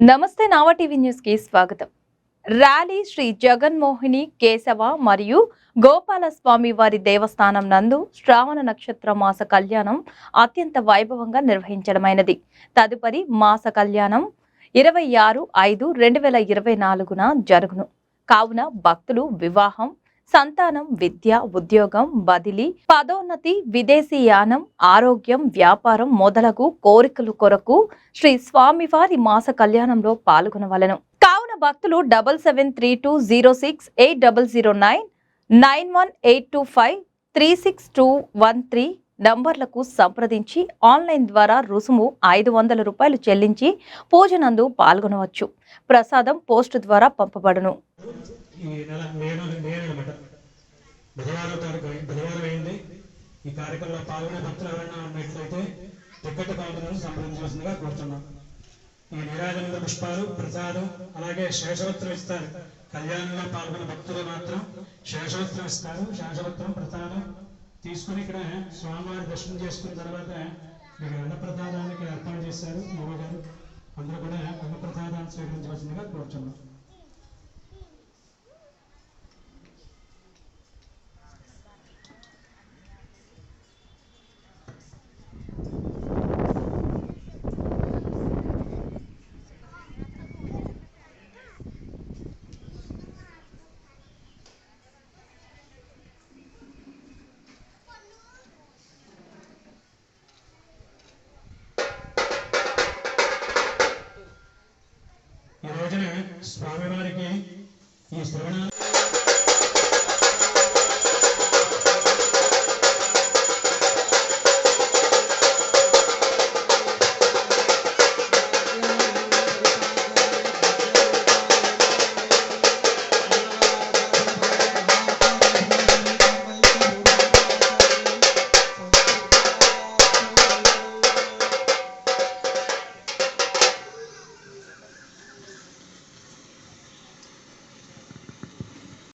నమస్తే నావా టీవీ న్యూస్కి స్వాగతం. ర్యాలీ శ్రీ జగన్మోహిని కేశవ మరియు గోపాలస్వామి వారి దేవస్థానం నందు శ్రావణ నక్షత్ర మాస కళ్యాణం అత్యంత వైభవంగా నిర్వహించడమైనది. తదుపరి మాస కళ్యాణం ఇరవై ఆరు ఐదు రెండు వేల ఇరవై నాలుగున జరుగును. కావున భక్తులు వివాహం సంతానం విద్య ఉద్యోగం బదిలీ పదోన్నతి విదేశీయానం ఆరోగ్యం వ్యాపారం మొదలగు కోరికలు కొరకు శ్రీ స్వామివారి మాస కళ్యాణంలో పాల్గొనవలను. కావున భక్తులు double seven three two zero six eight double zero nine nine one eight two five three six two one three నంబర్లకు సంప్రదించి ఆన్లైన్ ద్వారా రుసుము ఐదు వందల రూపాయలు చెల్లించి పూజనందు పాల్గొనవచ్చు. ప్రసాదం పోస్టు ద్వారా పంపబడును. ఈ నెల నేను నేను అనమాట బుధవారం తారీఖు బుధవారం అయింది. ఈ కార్యక్రమంలో పాల్గొనే భక్తులు ఎవరైనా ఉన్నట్లయితే టికెట్ కౌంటర్ను సంప్రదించవలసిందిగా కోరుతున్నాం. ఈ నీరాజనంద పుష్పాలు ప్రసాదం అలాగే శేషవస్త్రం ఇస్తారు. కళ్యాణంలో పాల్గొన్న భక్తులు మాత్రం శేషవస్త్రం ఇస్తారు. శేషవస్త్రం ప్రసాదం తీసుకుని ఇక్కడ స్వామివారి దర్శనం చేసుకున్న తర్వాత ఇక్కడ అన్నప్రసాదానికి ఏర్పాటు చేశారు. యువ గారు అందరూ కూడా అన్నప్రసాదాన్ని స్వీకరించవలసిందిగా కోరుతున్నాం స్వామివారికి ఈ శ్రవణ